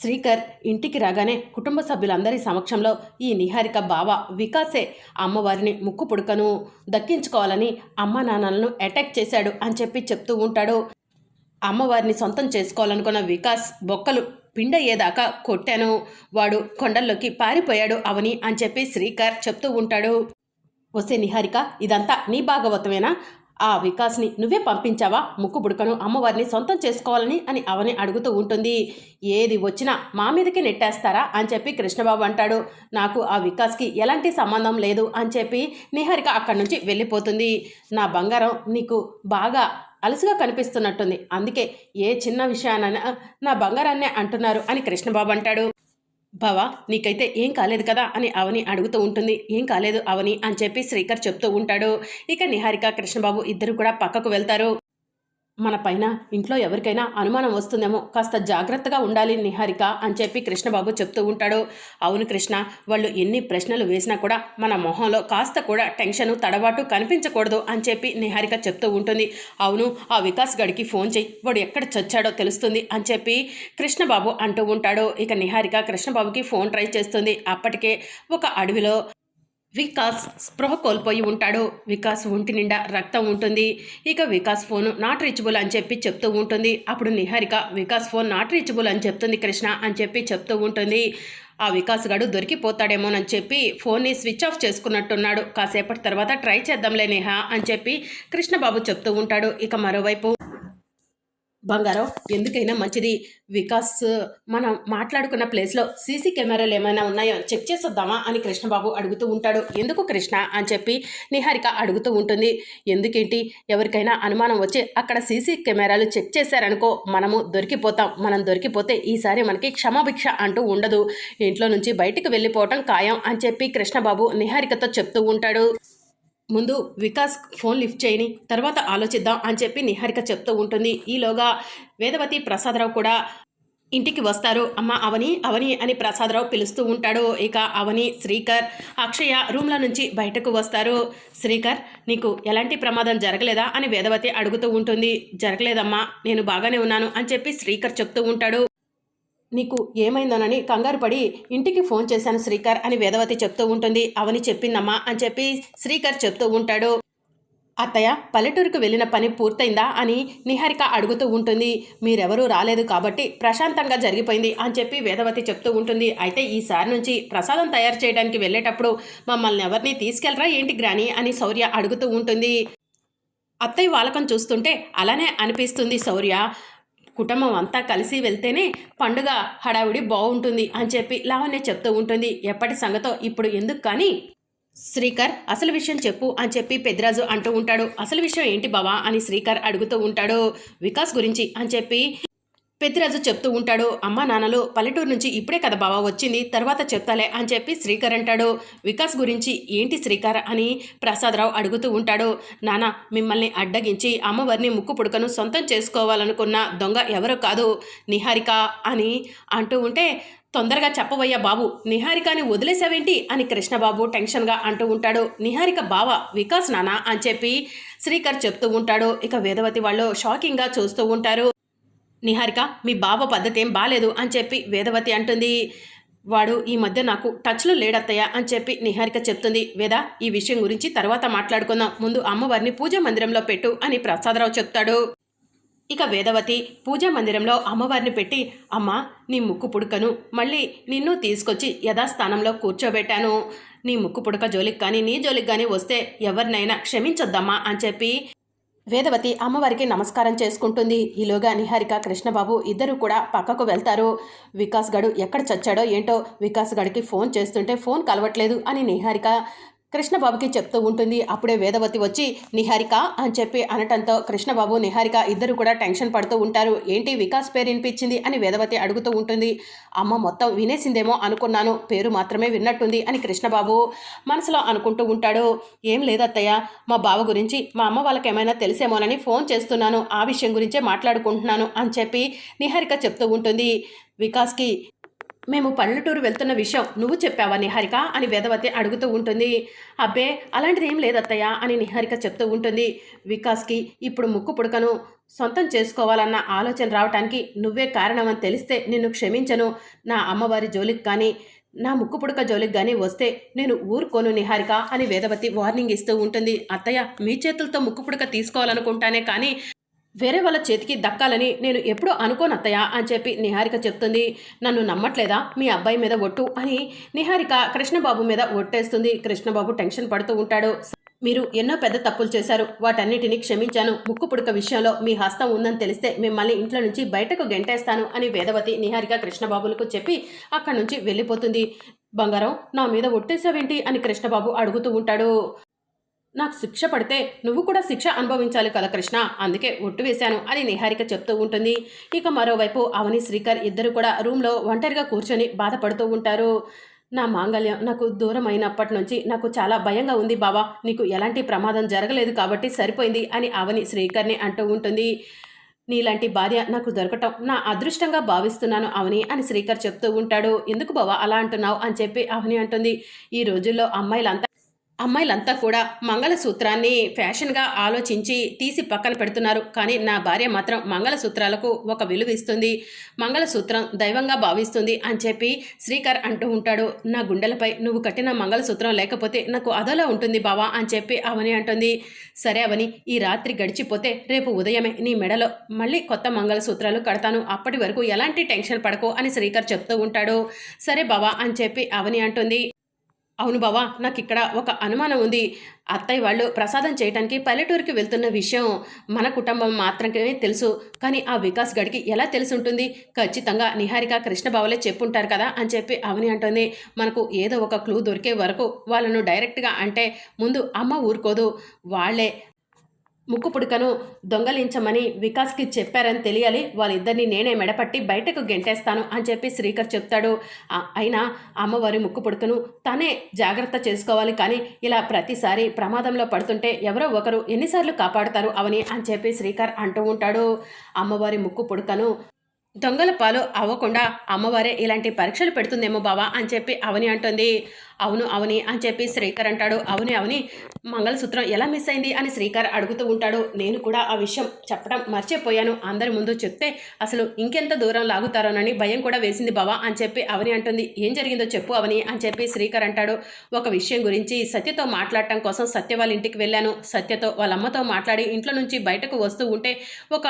శ్రీకర్ ఇంటికి రాగానే కుటుంబ సభ్యులందరి సమక్షంలో ఈ నిహారిక బావ వికాసే అమ్మవారిని ముక్కు పుడకను దక్కించుకోవాలని అమ్మ నాన్నలను అటాక్ చేశాడు అని చెప్పి చెప్తూ ఉంటాడు. అమ్మవారిని సొంతం చేసుకోవాలనుకున్న వికాస్ బొక్కలు పిండయ్యేదాకా కొట్టాను. వాడు కొండల్లోకి పారిపోయాడు అవని అని చెప్పి శ్రీకర్ చెప్తూ ఉంటాడు. వస్తే నిహారిక ఇదంతా నీ భాగవతమేనా? ఆ వికాస్ని నువ్వే పంపించావా? ముక్కు బుడకను అమ్మవారిని సొంతం చేసుకోవాలని అని అవని అడుగుతూ ఉంటుంది. ఏది వచ్చినా మా మీదకి నెట్టేస్తారా? అని చెప్పి కృష్ణబాబు అంటాడు. నాకు ఆ వికాస్కి ఎలాంటి సంబంధం లేదు అని చెప్పి నిహారిక అక్కడి నుంచి వెళ్ళిపోతుంది. నా బంగారం నీకు బాగా అలసిగా కనిపిస్తున్నట్టుంది. అందుకే ఏ చిన్న విషయానైనా నా బంగారాన్నే అంటున్నారు అని కృష్ణబాబు అంటాడు. బావా నీకైతే ఏం కాలేదు కదా అని అవని అడుగుతూ ఉంటుంది. ఏం కాలేదు అవని అని చెప్పి శ్రీకర్ చెప్తూ ఉంటాడు. ఇక నిహారిక కృష్ణబాబు ఇద్దరు కూడా పక్కకు వెళ్తారు. మన పైన ఇంట్లో ఎవరికైనా అనుమానం వస్తుందేమో కాస్త జాగ్రత్తగా ఉండాలి నిహారిక అని చెప్పి కృష్ణబాబు చెప్తూ ఉంటాడు. అవును కృష్ణ వాళ్ళు ఎన్ని ప్రశ్నలు వేసినా కూడా మన మొహంలో కాస్త కూడా టెన్షన్ తడబాటు కనిపించకూడదు అని చెప్పి నిహారిక చెప్తూ ఉంటుంది. అవును ఆ వికాస్ గడికి ఫోన్ చేయి వాడు ఎక్కడ చచ్చాడో తెలుస్తుంది అని చెప్పి కృష్ణబాబు అంటూ ఉంటాడు. ఇక నిహారిక కృష్ణబాబుకి ఫోన్ ట్రై చేస్తుంది. అప్పటికే ఒక అడవిలో వికాస్ స్పృహ కోల్పోయి ఉంటాడు. వికాస్ ఒంటి నిండా రక్తం ఉంటుంది. ఇక వికాస్ ఫోన్ నాట్ రీచబుల్ అని చెప్పి చెప్తూ ఉంటుంది. అప్పుడు Niharika Vikas phone not reachable అని చెప్తుంది కృష్ణ అని చెప్పి చెప్తూ ఉంటుంది. ఆ వికాస్ గడు దొరికిపోతాడేమోనని చెప్పి ఫోన్ని స్విచ్ ఆఫ్ చేసుకున్నట్టున్నాడు. కాసేపటి తర్వాత ట్రై చేద్దాంలే నేహా అని చెప్పి కృష్ణబాబు చెప్తూ ఉంటాడు. ఇక మరోవైపు బంగారం ఎందుకైనా మంచిది. వికాస్ మనం మాట్లాడుకున్న ప్లేస్లో సీసీ కెమెరాలు ఏమైనా ఉన్నాయో చెక్ చేసొద్దామా అని కృష్ణబాబు అడుగుతూ ఉంటాడు. ఎందుకు కృష్ణ అని చెప్పి నిహారిక అడుగుతూ ఉంటుంది. ఎందుకేంటి? ఎవరికైనా అనుమానం వచ్చి అక్కడ సీసీ కెమెరాలు చెక్ చేశారనుకో మనము దొరికిపోతాం. మనం దొరికిపోతే ఈసారి మనకి క్షమాభిక్ష అంటూ ఉండదు. ఇంట్లో నుంచి బయటికి వెళ్ళిపోవటం ఖాయం అని చెప్పి కృష్ణబాబు నిహారికతో చెప్తూ ఉంటాడు. ముందు వికాస్ ఫోన్ లిఫ్ట్ చేయని తర్వాత ఆలోచిద్దాం అని చెప్పి నిహారిక చెప్తూ ఉంటుంది. ఈలోగా వేదవతి ప్రసాదరావు కూడా ఇంటికి వస్తారు. అమ్మ అవని అవని అని ప్రసాదరావు పిలుస్తూ ఉంటాడు. ఇక అవని శ్రీకర్ అక్షయ రూమ్ల నుంచి బయటకు వస్తారు. శ్రీకర్ నీకు ఎలాంటి ప్రమాదం జరగలేదా అని వేదవతి అడుగుతూ ఉంటుంది. జరగలేదమ్మా నేను బాగానే ఉన్నాను అని చెప్పి శ్రీకర్ చెప్తూ ఉంటాడు. నీకు ఏమైందోనని కంగారు పడి ఇంటికి ఫోన్ చేశాను శ్రీకర్ అని వేదవతి చెప్తూ ఉంటుంది. అవని చెప్పిందమ్మా అని చెప్పి శ్రీకర్ చెప్తూ ఉంటాడు. అత్తయ్య పల్లెటూరుకు వెళ్ళిన పని పూర్తయిందా అని నిహారిక అడుగుతూ ఉంటుంది. మీరెవరూ రాలేదు కాబట్టి ప్రశాంతంగా జరిగిపోయింది అని చెప్పి వేదవతి చెప్తూ ఉంటుంది. అయితే ఈసారి నుంచి ప్రసాదం తయారు చేయడానికి వెళ్ళేటప్పుడు మమ్మల్ని ఎవరిని తీసుకెళ్ళరా ఏంటి గ్రాని అని శౌర్య అడుగుతూ ఉంటుంది. అత్తయ్య వాలకం చూస్తుంటే అలానే అనిపిస్తుంది శౌర్య. కుటుంబం అంతా కలిసి వెళ్తేనే పండుగ హడావిడి బాగుంటుంది అని చెప్పి లావణ్య చెప్తూ ఉంటుంది. ఎప్పటి సంగతో ఇప్పుడు ఎందుకు కానీ? శ్రీకర్ అసలు విషయం చెప్పు అని చెప్పి పెద్దరాజు అంటూ ఉంటాడు. అసలు విషయం ఏంటి బావా అని శ్రీకర్ అడుగుతూ ఉంటాడు. వికాస్ గురించి అని చెప్పి పెద్దిరాజు చెప్తూ ఉంటాడు అమ్మ నాన్నలు పల్లెటూరు నుంచి ఇప్పుడే కదా బావ వచ్చింది తర్వాత చెప్తాలే అని చెప్పి శ్రీకర్ అంటాడు. వికాస్ గురించి ఏంటి శ్రీకర్? అని ప్రసాదరావు అడుగుతూ ఉంటాడు. నాన్న మిమ్మల్ని అడ్డగించి అమ్మవారిని ముక్కు పుడకను సొంతం చేసుకోవాలనుకున్న దొంగ ఎవరో కాదు? నిహారిక అని అంటూ ఉంటే తొందరగా చెప్పవయ్యా బాబు నిహారికని వదిలేసావేంటి? అని కృష్ణబాబు టెన్షన్గా అంటూ ఉంటాడు. నిహారిక బావ వికాస్ నానా అని చెప్పి శ్రీకర్ చెప్తూ ఉంటాడు. ఇక వేదవతి వాళ్ళు షాకింగ్గా చూస్తూ ఉంటారు. నిహారిక మీ బావ పద్ధతి ఏం బాలేదు అని చెప్పి వేదవతి అంటుంది. వాడు ఈ మధ్య నాకు టచ్లో లేడత్తయ్య అని చెప్పి నిహారిక చెప్తుంది. వేద ఈ విషయం గురించి తర్వాత మాట్లాడుకుందాం. ముందు అమ్మవారిని పూజా మందిరంలో పెట్టు అని ప్రసాదరావు చెప్తాడు. ఇక వేదవతి పూజా మందిరంలో అమ్మవారిని పెట్టి అమ్మ నీ ముక్కు పుడకను. మళ్ళీ నిన్ను తీసుకొచ్చి యథాస్థానంలో కూర్చోబెట్టాను. నీ ముక్కు పుడక జోలికి కానీ నీ జోలికి కానీ వస్తే ఎవరినైనా క్షమించొద్దమ్మా అని చెప్పి వేదవతి అమ్మవారికి నమస్కారం చేసుకుంటుంది. ఈలోగా నిహారిక కృష్ణబాబు ఇద్దరు కూడా పక్కకు వెళ్తారు. వికాస్ గడు ఎక్కడ చచ్చాడో ఏంటో వికాస్ గడికి ఫోన్ చేస్తుంటే ఫోన్ కలవట్లేదు అని నిహారిక కృష్ణబాబుకి చెప్తూ ఉంటుంది. అప్పుడే వేదవతి వచ్చి నిహారిక అని చెప్పి అనటంతో కృష్ణబాబు నిహారిక ఇద్దరు కూడా టెన్షన్ పడుతూ ఉంటారు. ఏంటి వికాస్ పేరు వినిపించింది? అని వేదవతి అడుగుతూ ఉంటుంది. అమ్మ మొత్తం వినేసిందేమో అనుకున్నాను. పేరు మాత్రమే విన్నట్టుంది అని కృష్ణబాబు మనసులో అనుకుంటూ ఉంటాడు. ఏం లేదత్తయ్య మా బావ గురించి మా అమ్మ వాళ్ళకి ఏమైనా తెలిసేమోనని ఫోన్ చేస్తున్నాను. ఆ విషయం గురించే మాట్లాడుకుంటున్నాను అని చెప్పి నిహారిక చెప్తూ ఉంటుంది. వికాస్కి మేము పల్లెటూరు వెళ్తున్న విషయం నువ్వు చెప్పావా నిహారిక అని వేదవతి అడుగుతూ ఉంటుంది. అబ్బే అలాంటిది ఏం లేదత్తయ్య అని నిహారిక చెప్తూ ఉంటుంది. వికాస్కి ఇప్పుడు ముక్కు పుడకను. సొంతం చేసుకోవాలన్న ఆలోచన రావటానికి నువ్వే కారణమని తెలిస్తే నిన్ను క్షమించను. నా అమ్మవారి జోలికి కానీ నా ముక్కు పుడక జోలికి కానీ వస్తే నేను ఊరుకోను నిహారిక అని వేదవతి వార్నింగ్ ఇస్తూ ఉంటుంది. అత్తయ్య మీ చేతులతో ముక్కు పుడక తీసుకోవాలనుకుంటానే కానీ వేరే వాళ్ళ చేతికి దక్కాలని నేను ఎప్పుడూ అనుకోను అత్తయ్య అని చెప్పి నిహారిక చెప్తుంది. నన్ను నమ్మట్లేదా? మీ అబ్బాయి మీద ఒట్టు అని నిహారిక కృష్ణబాబు మీద ఒట్టేస్తుంది. కృష్ణబాబు టెన్షన్ పడుతూ ఉంటాడు. మీరు ఎన్నో పెద్ద తప్పులు చేశారు. వాటన్నిటిని క్షమించాను. ముక్కు పుడక విషయంలో మీ హస్తం ఉందని తెలిస్తే మిమ్మల్ని ఇంట్లో నుంచి బయటకు గెంటేస్తాను అని వేదవతి నిహారిక కృష్ణబాబులకు చెప్పి అక్కడి నుంచి వెళ్ళిపోతుంది. బంగారం నా మీద ఒట్టేసావేంటి? అని కృష్ణబాబు అడుగుతూ ఉంటాడు. నాకు శిక్ష పడితే నువ్వు కూడా శిక్ష అనుభవించాలి కదా కృష్ణ అందుకే ఒట్టు వేశాను అని నిహారిక చెప్తూ ఉంటుంది. ఇక మరోవైపు అవని శ్రీకర్ ఇద్దరు కూడా రూమ్లో ఒంటరిగా కూర్చొని బాధపడుతూ ఉంటారు. నా మాంగళ్యం నాకు దూరం అయినప్పటి నుంచి నాకు చాలా భయంగా ఉంది బాబా నీకు ఎలాంటి ప్రమాదం జరగలేదు కాబట్టి సరిపోయింది అని అవని శ్రీకర్ని అంటూ ఉంటుంది. నీలాంటి భార్య నాకు దొరకటం నా అదృష్టంగా భావిస్తున్నాను అవని అని శ్రీకర్ చెప్తూ ఉంటాడు. ఎందుకు బావా అలా అంటున్నావు? అని చెప్పి అవని అంటుంది. ఈ రోజుల్లో అమ్మాయిలంతా అమ్మాయిలంతా కూడా మంగళసూత్రాన్ని ఫ్యాషన్గా ఆలోచించి తీసి పక్కన పెడుతున్నారు. కానీ నా భార్య మాత్రం మంగళసూత్రాలకు ఒక విలువ ఇస్తుంది. మంగళసూత్రం దైవంగా భావిస్తుంది అని చెప్పి శ్రీకర్ అంటూ ఉంటాడు. నా గుండెలపై నువ్వు కట్టిన మంగళసూత్రం లేకపోతే నాకు అదోలా ఉంటుంది బావా అని చెప్పి అవని అంటుంది. సరే అవని ఈ రాత్రి గడిచిపోతే రేపు ఉదయమే నీ మెడలో మళ్ళీ కొత్త మంగళసూత్రాలు కడతాను. అప్పటి వరకు ఎలాంటి టెన్షన్ పడకు అని శ్రీకర్ చెప్తూ ఉంటాడు. సరే బావా అని చెప్పి అవని అంటుంది. అవును బావా నాకు ఇక్కడ ఒక అనుమానం ఉంది. అత్తయ్య వాళ్ళు ప్రసాదం చేయడానికి పల్లెటూరుకి వెళ్తున్న విషయం మన కుటుంబం మాత్రమే తెలుసు. కానీ ఆ వికాస్ గడికి ఎలా తెలిసి ఉంటుంది ఖచ్చితంగా నిహారిక కృష్ణబావలే చెప్పుంటారు కదా అని చెప్పి అవని అంటుంది. మనకు ఏదో ఒక క్లూ దొరికే వరకు వాళ్ళను డైరెక్ట్గా అంటే ముందు అమ్మ ఊరుకోదు. వాళ్ళే ముక్కు పుడకను దొంగలించమని వికాస్కి చెప్పారని తెలియాలి. వాళ్ళిద్దరిని నేనే మెడపట్టి బయటకు గెంటేస్తాను అని చెప్పి శ్రీకర్ చెప్తాడు. అయినా అమ్మవారి ముక్కు పుడకను తనే జాగ్రత్త చేసుకోవాలి కానీ ఇలా ప్రతిసారి ప్రమాదంలో పడుతుంటే ఎవరో ఒకరు ఎన్నిసార్లు కాపాడుతారు అవని అని చెప్పి శ్రీకర్ అంటూ ఉంటాడు. అమ్మవారి ముక్కు పుడకను దొంగల పాలు అవ్వకుండా అమ్మవారే ఇలాంటి పరీక్షలు పెడుతుందేమో బావా అని చెప్పి అవని అంటుంది. అవును అవని అని చెప్పి శ్రీకర్ అంటాడు. అవుని అవని మంగళసూత్రం ఎలా మిస్ అయింది అని శ్రీకర్ అడుగుతూ ఉంటాడు. నేను కూడా ఆ విషయం చెప్పడం మర్చిపోయాను. అందరి ముందు చెప్తే అసలు ఇంకెంత దూరం లాగుతారోనని భయం కూడా వేసింది బావా అని చెప్పి అవని అంటుంది. ఏం జరిగిందో చెప్పు అవని అని చెప్పి శ్రీకర్ అంటాడు. ఒక విషయం గురించి సత్యతో మాట్లాడటం కోసం సత్య వాళ్ళ ఇంటికి వెళ్ళాను. సత్యతో వాళ్ళ అమ్మతో మాట్లాడి ఇంట్లో నుంచి బయటకు వస్తూ ఉంటే ఒక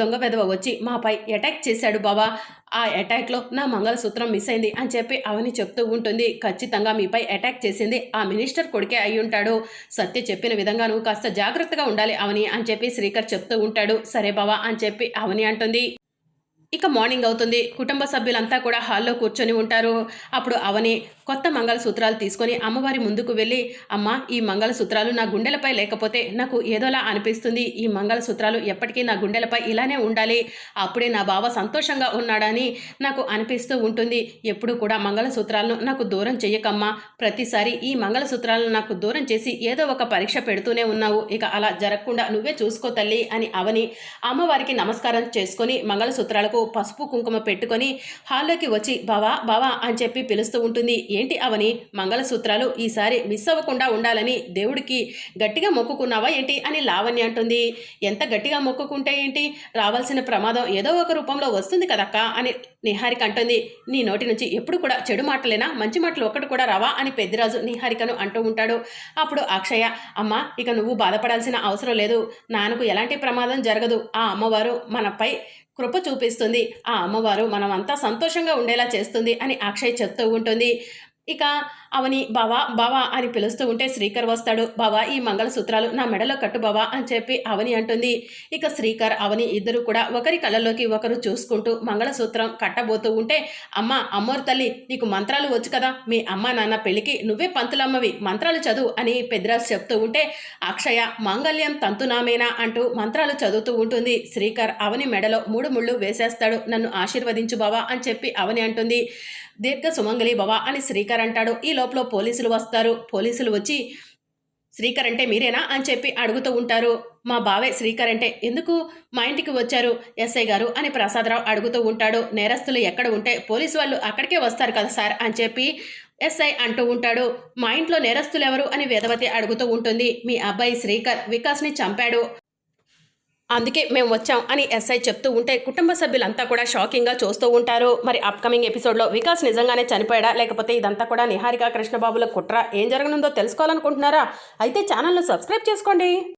దొంగ పెదవ వచ్చి మాపై అటాక్ చేశాడు బావా. ఆ అటాక్లో నా మంగళసూత్రం మిస్ అయింది అని చెప్పి అవని చెప్తూ ఉంటుంది. ఖచ్చితంగా మీపై అటాక్ చేసింది ఆ మినిస్టర్ కొడుకే అయి ఉంటాడు. సత్య చెప్పిన విధంగా నువ్వు కాస్త జాగ్రత్తగా ఉండాలి అవని అని చెప్పి శ్రీకర్ చెప్తూ ఉంటాడు. సరే బావా అని చెప్పి అవని అంటుంది. ఇక మార్నింగ్ అవుతుంది. కుటుంబ సభ్యులంతా కూడా హాల్లో కూర్చొని ఉంటారు. అప్పుడు అవని కొత్త మంగళసూత్రాలు తీసుకొని అమ్మవారి ముందుకు వెళ్ళి అమ్మ ఈ మంగళసూత్రాలు నా గుండెలపై లేకపోతే నాకు ఏదోలా అనిపిస్తుంది. ఈ మంగళసూత్రాలు ఎప్పటికీ నా గుండెలపై ఇలానే ఉండాలి. అప్పుడే నా బావ సంతోషంగా ఉన్నాడని నాకు అనిపిస్తూ ఉంటుంది. ఎప్పుడు కూడా మంగళసూత్రాలను నాకు దూరం చెయ్యకమ్మా. ప్రతిసారి ఈ మంగళసూత్రాలను నాకు దూరం చేసి ఏదో ఒక పరీక్ష పెడుతూనే ఉన్నావు. ఇక అలా జరగకుండా నువ్వే చూసుకో తల్లి అని అవని అమ్మవారికి నమస్కారం చేసుకొని మంగళసూత్రాలకు పసుపు కుంకుమ పెట్టుకొని హాల్లోకి వచ్చి బావా బావా అని చెప్పి పిలుస్తూ ఉంటుంది. ఏంటి అవని? మంగళసూత్రాలు ఈసారి మిస్ అవ్వకుండా ఉండాలని దేవుడికి గట్టిగా మొక్కుకున్నావా ఏంటి అని లావణ్య అంటుంది. ఎంత గట్టిగా మొక్కుకుంటే ఏంటి? రావాల్సిన ప్రమాదం ఏదో ఒక రూపంలో వస్తుంది కదక్క అని నిహారిక అంటుంది. నీ నోటి నుంచి ఎప్పుడు కూడా చెడు మాటలేనా? మంచి మాటలు ఒక్కటి కూడా రావా అని పెద్దిరాజు నిహారికను అంటూ ఉంటాడు. అప్పుడు అక్షయ అమ్మ ఇక నువ్వు బాధపడాల్సిన అవసరం లేదు. నాన్నకు ఎలాంటి ప్రమాదం జరగదు. ఆ అమ్మవారు మనపై కృప చూపిస్తుంది. ఆ అమ్మవారు మనమంతా సంతోషంగా ఉండేలా చేస్తుంది అని అక్షయ్ చెప్తూ ఉంటుంది. ఇక అవని బావా బావా అని పిలుస్తూ ఉంటే శ్రీకర్ వస్తాడు. బావా ఈ మంగళసూత్రాలు నా మెడలో కట్టు బావా అని చెప్పి అవని అంటుంది. ఇక శ్రీకర్ అవని ఇద్దరు కూడా ఒకరి కళ్ళలోకి ఒకరు చూసుకుంటూ మంగళసూత్రం కట్టబోతూ ఉంటే అమ్మ అమ్మోరు తల్లి నీకు మంత్రాలు వచ్చు కదా. మీ అమ్మ నాన్న పెళ్ళికి నువ్వే పంతులమ్మవి మంత్రాలు చదువు అని పెద్దిరాజు చెప్తూ ఉంటే అక్షయ మాంగళ్యం తంతునామేనా అంటూ మంత్రాలు చదువుతూ ఉంటుంది. శ్రీకర్ అవని మెడలో మూడు ముళ్ళు వేసేస్తాడు. నన్ను ఆశీర్వదించు బావా అని చెప్పి అవని అంటుంది. దీర్ఘ సుమంగళి భవ అని శ్రీకర్ అంటాడు. ఈ లోపల పోలీసులు వస్తారు. పోలీసులు వచ్చి శ్రీకర్ అంటే మీరేనా? అని చెప్పి అడుగుతూ ఉంటారు. మా బావే శ్రీకర్ అంటే. ఎందుకు? మా ఇంటికి వచ్చారు ఎస్ఐ గారు అని ప్రసాదరావు అడుగుతూ ఉంటాడు. నేరస్తులు ఎక్కడ ఉంటే పోలీసు వాళ్ళు అక్కడికే వస్తారు కదా సార్ అని చెప్పి ఎస్ఐ అంటూ ఉంటాడు. మా ఇంట్లో నేరస్తులు ఎవరు? అని వేదవతి అడుగుతూ ఉంటుంది. మీ అబ్బాయి శ్రీకర్ వికాస్ని చంపాడు. అందుకే మేము వచ్చాం అని ఎస్ఐ చెప్తూ ఉంటే కుటుంబ సభ్యులంతా కూడా షాకింగ్గా చూస్తూ ఉంటారు. మరి అప్కమింగ్ ఎపిసోడ్లో వికాస్ నిజంగానే చనిపోయాడా? లేకపోతే ఇదంతా కూడా నిహారిక కృష్ణబాబుల కుట్ర ఏం జరగనుందో తెలుసుకోవాలనుకుంటున్నారా? అయితే ఛానల్ను సబ్స్క్రైబ్ చేసుకోండి.